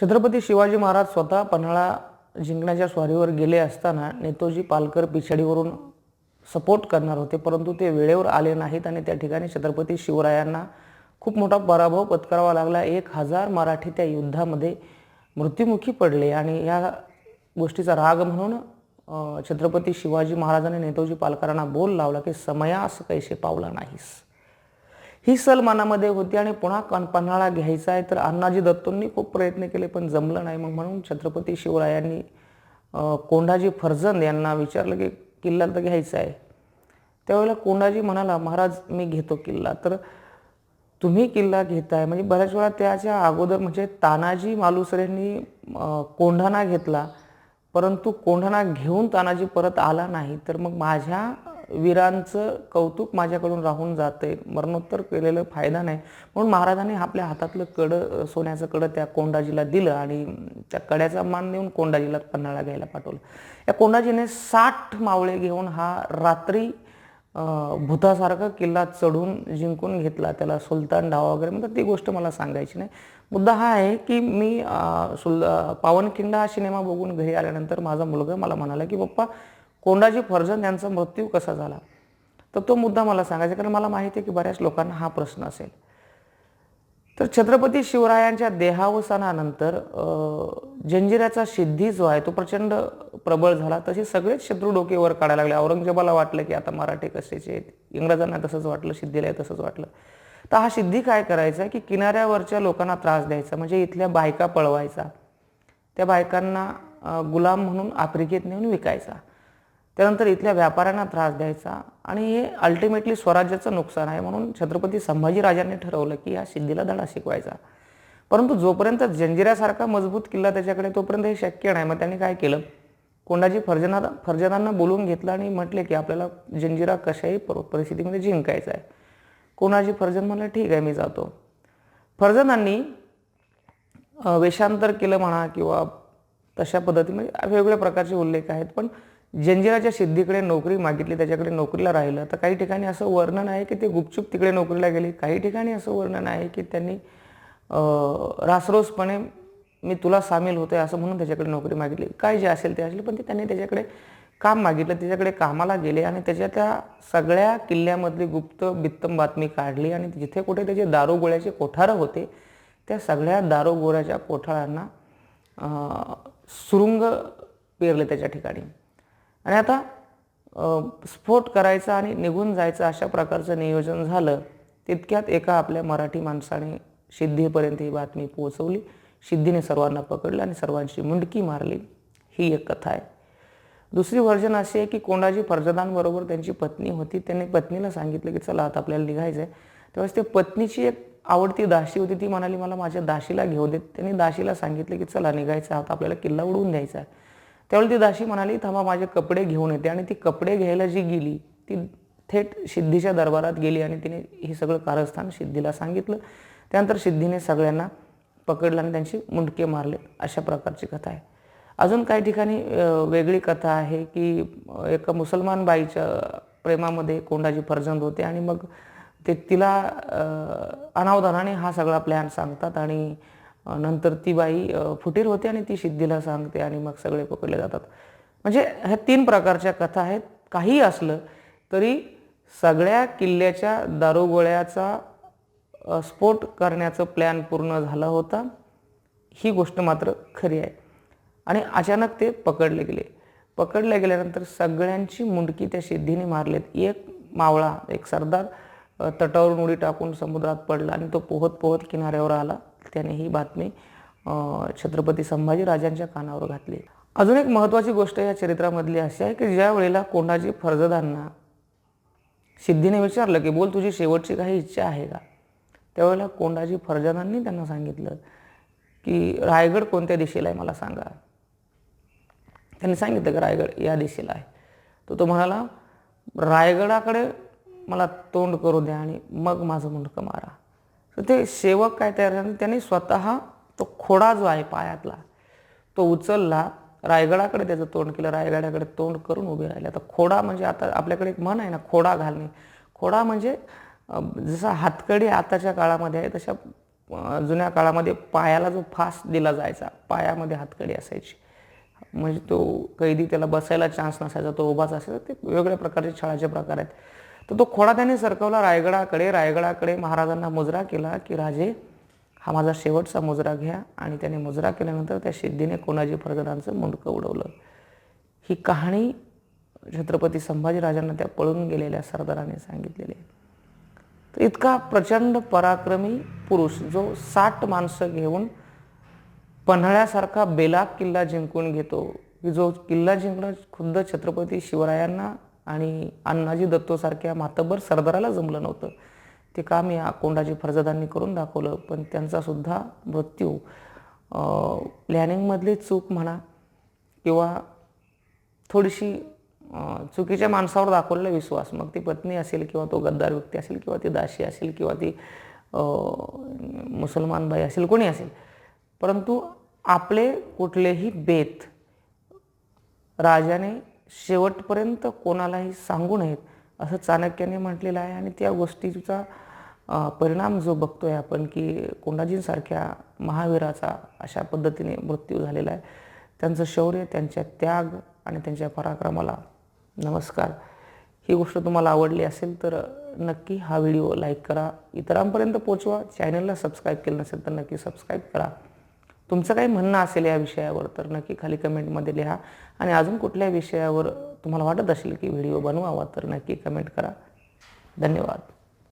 छत्रपती शिवाजी महाराज स्वतः पन्हाळा जिंकण्याच्या स्वारीवर गेले असताना नेतोजी पालकर पिछाडीवरून सपोर्ट करणार होते परंतु ते वेळेवर आले नाहीत आणि त्या ठिकाणी छत्रपती शिवरायांना खूप मोठा पराभव पत्करावा लागला. एक हजार मराठी त्या युद्धामध्ये मृत्युमुखी पडले आणि या गोष्टीचा राग म्हणून छत्रपती शिवाजी महाराजांनी नेतोजी पालकरांना बोल लावला की समयास कैसे पावला नाहीस? ही सल मनामध्ये होती आणि पुन्हा कण पन्हाळा घ्यायचा आहे तर अण्णाजी दत्तोंनी खूप प्रयत्न केले पण जमलं नाही. मग म्हणून छत्रपती शिवरायांनी कोंढाजी फर्जंद यांना विचारलं की किल्ला तर घ्यायचा आहे. त्यावेळेला कोंडाजी म्हणाला महाराज मी घेतो किल्ला. तर तुम्ही किल्ला घेताय. म्हणजे बऱ्याच वेळा त्याच्या अगोदर म्हणजे तानाजी मालुसरेंनी कोंढाणा घेतला परंतु कोंढाणा घेऊन तानाजी परत आला नाही. तर मग माझ्या वीरांचं कौतुक माझ्याकडून राहून जाते मरणोत्तर केलेलं फायदा नाही. म्हणून महाराजांनी आपल्या हातातलं कडं सोन्याचं कडं त्या कोंडाजीला दिलं आणि त्या कड्याचा मान देऊन कोंडाजीला पन्हाळा घ्यायला पाठवलं. या कोंडाजीने साठ मावळे घेऊन हा रात्री भूतासारखा किल्ला चढून जिंकून घेतला. त्याला सुलतान डावा वगैरे म्हणतात ती गोष्ट मला सांगायची नाही. मुद्दा हा आहे की मी सुल पावनखिंडा पावनखिंड हा सिनेमा बघून घरी आल्यानंतर माझा मुलगा मला म्हणाला की पप्पा कोंडाजी फर्जन यांचा मृत्यू कसा झाला? तर तो मुद्दा मला सांगायचा कारण मला माहिती आहे की बऱ्याच लोकांना हा प्रश्न असेल. तर छत्रपती शिवरायांच्या देहावसानानंतर जंजिराचा सिद्धी जो आहे तो प्रचंड प्रबळ झाला. तसे सगळेच शत्रू डोकेवर काढायला लागले. औरंगजेबाला वाटलं की आता मराठे कसेचे आहेत? इंग्रजांना तसंच वाटलं सिद्धीला तसंच वाटलं. तर हा सिद्धी काय करायचा की किनाऱ्यावरच्या लोकांना त्रास द्यायचा म्हणजे इथल्या बायका पळवायचा. त्या बायकांना गुलाम म्हणून आफ्रिकेत नेऊन विकायचा. त्यानंतर इथल्या व्यापाऱ्यांना त्रास द्यायचा आणि हे अल्टिमेटली स्वराज्याचं नुकसान आहे म्हणून छत्रपती संभाजीराजांनी ठरवलं की या सिद्धीला धडा शिकवायचा. परंतु जोपर्यंत जंजिऱ्यासारखा मजबूत किल्ला त्याच्याकडे तोपर्यंत हे शक्य नाही. मग त्यांनी काय केलं? कोंडाजी फर्जना फर्जनांना बोलवून घेतलं आणि म्हटले की आपल्याला जंजिरा कशाही परिस्थितीमध्ये जिंकायचा आहे. कोणाजी फर्जन म्हणलं ठीक आहे मी जातो. फर्जनांनी वेषांतर केलं म्हणा किंवा तशा पद्धती म्हणजे वेगवेगळ्या प्रकारचे उल्लेख आहेत. पण जंजिराच्या सिद्धीकडे नोकरी मागितली त्याच्याकडे नोकरीला राहिलं तर काही ठिकाणी असं वर्णन आहे की ते गुपचूप तिकडे नोकरीला गेले? काही ठिकाणी असं वर्णन आहे की त्यांनी रासरोसपणे मी तुला सामील होतोय असं म्हणून त्याच्याकडे नोकरी मागितली? काय जे असेल ते असेल पण ते त्यांनी त्याच्याकडे काम मागितलं त्याच्याकडे कामाला गेले आणि त्याच्या त्या सगळ्या किल्ल्यामधली गुप्त बित्तम बातमी काढली आणि जिथे कुठे त्याचे दारोगोळ्याचे कोठारं होते त्या सगळ्या दारोगोळ्याच्या कोठारांना सुरुंग पेरले त्याच्या ठिकाणी. आणि आता स्फोट करायचा आणि निघून जायचं अशा प्रकारचं नियोजन झालं तितक्यात एका आपल्या मराठी माणसाने सिद्धीपर्यंत ही बातमी पोहोचवली. सिद्धीने सर्वांना पकडलं आणि सर्वांची मुंडकी मारली. ही एक कथा आहे. दुसरी व्हर्जन अशी आहे की कोंडाजी फर्जदांबरोबर त्यांची पत्नी होती. त्यांनी पत्नीला सांगितलं की चला आता आपल्याला निघायचं आहे त्यावेळेस ते पत्नीची एक आवडती दाशी होती. ती म्हणाली मला माझ्या दाशीला घेऊ देत. त्यांनी दाशीला सांगितलं की चला निघायचं. आता आपल्याला किल्ला उडवून द्यायचा आहे. त्यावेळी ती दाशी म्हणाली थांबा माझे कपडे घेऊन येते. आणि ती कपडे घ्यायला जी गेली ती थेट सिद्धीच्या दरबारात गेली आणि तिने हे सगळं कारस्थान सिद्धीला सांगितलं. त्यानंतर सिद्धीने सगळ्यांना पकडलं आणि त्यांची मुंडके मारले अशा प्रकारची कथा आहे. अजून काही ठिकाणी वेगळी कथा आहे की एका मुसलमान बाईच्या प्रेमामध्ये कोंडाजी फर्जंद होते आणि मग ते तिला अनावधानाने हा सगळा प्लॅन सांगतात आणि नंतर ती बाई फुटीर होते आणि ती सिद्धीला सांगते आणि मग सगळे पकडले जातात. म्हणजे ह्या तीन प्रकारच्या कथा आहेत. काही असलं तरी सगळ्या किल्ल्याच्या दारुगोळ्याचा स्फोट करण्याचं प्लॅन पूर्ण झाला होता. ही गोष्ट मात्र खरी आहे. आणि अचानक ते पकडले गेले. पकडले गेल्यानंतर सगळ्यांची मुंडकी त्या सिद्धीने मारलेत. एक मावळा एक सरदार तटावरून उडी टाकून समुद्रात पडला आणि तो पोहत पोहत किनाऱ्यावर आला. त्याने ही बातमी छत्रपती संभाजी राजांच्या कानावर घातली. अजून एक महत्त्वाची गोष्ट या चरित्रामधली अशी आहे की ज्या वेळेला कोंडाजी फर्जदांना सिद्धीने विचारलं की बोल तुझी शेवटची काही इच्छा आहे का? त्यावेळेला कोंडाजी फर्जदांनी त्यांना सांगितलं की रायगड कोणत्या दिशेला आहे मला सांगा. त्यांनी सांगितलं की रायगड या दिशेला आहे. तर तो म्हणाला रायगडाकडे मला तोंड करू द्या आणि मग माझं मुंडकं मारा. तर ते सेवक काय तयार झाले त्यांनी स्वतः तो खोडा जो आहे पायातला तो उचलला. रायगडाकडे त्याचं तोंड केलं. रायगडाकडे तोंड करून उभे राहिले. आता खोडा म्हणजे आता आपल्याकडे एक म्हण आहे ना खोडा घालणे. खोडा म्हणजे जसा हातकडी आताच्या काळामध्ये आहे तशा जुन्या काळामध्ये पायाला जो फास दिला जायचा पायामध्ये हातकडी असायची. म्हणजे तो कैदी त्याला बसायला चान्स नसायचा तो उभाच असायचा. ते वेगवेगळ्या प्रकारचे छळाचे प्रकार आहेत. तर तो खोडा त्याने सरकवला रायगडाकडे रायगडाकडे महाराजांना मुजरा केला की राजे हा माझा शेवटचा मुजरा घ्या. आणि त्याने मुजरा केल्यानंतर त्या सिद्धीने कोणाजी फर्जदांचं मुंडकं उडवलं. ही कहाणी छत्रपती संभाजीराजांना त्या पळून गेलेल्या सरदाराने सांगितलेली आहे. तर इतका प्रचंड पराक्रमी पुरुष जो साठ माणसं घेऊन पन्हाळ्यासारखा बेलाग किल्ला जिंकून घेतो की जो किल्ला जिंकणं खुद्द छत्रपती शिवरायांना आणि अण्णाजी दत्तोसारख्या मातबर सरदाराला जमलं नव्हतं. ते काम या कोंडाजी फर्जदांनी करून दाखवलं पण त्यांचासुद्धा मृत्यू प्लॅनिंगमधली चूक म्हणा किंवा थोडीशी चुकीच्या माणसावर दाखवलेला विश्वास मग ती पत्नी असेल किंवा तो गद्दार व्यक्ती असेल किंवा ती दाशी असेल किंवा ती मुसलमान बाई असेल कोणी असेल. परंतु आपले कुठलेही बेत राजाने शेवटपर्यंत कोणालाही सांगू नयेत असं चाणक्याने म्हटलेलं आहे. आणि त्या गोष्टीचा परिणाम जो बघतोय आपण की कोंडाजींसारख्या महावीराचा अशा पद्धतीने मृत्यू झालेला आहे. त्यांचं शौर्य त्यांच्या त्याग आणि त्यांच्या पराक्रमाला नमस्कार. ही गोष्ट तुम्हाला आवडली असेल तर नक्की हा व्हिडिओ लाईक करा. इतरांपर्यंत पोचवा. चॅनलला सबस्क्राईब केलं नसेल तर नक्की सबस्क्राईब करा. तुमचं काही म्हणणं असेल या विषयावर तर नक्की खाली कमेंटमध्ये लिहा. आणि अजून कुठल्या विषयावर तुम्हाला वाटत असेल की व्हिडिओ बनवावा तर नक्की कमेंट करा. धन्यवाद.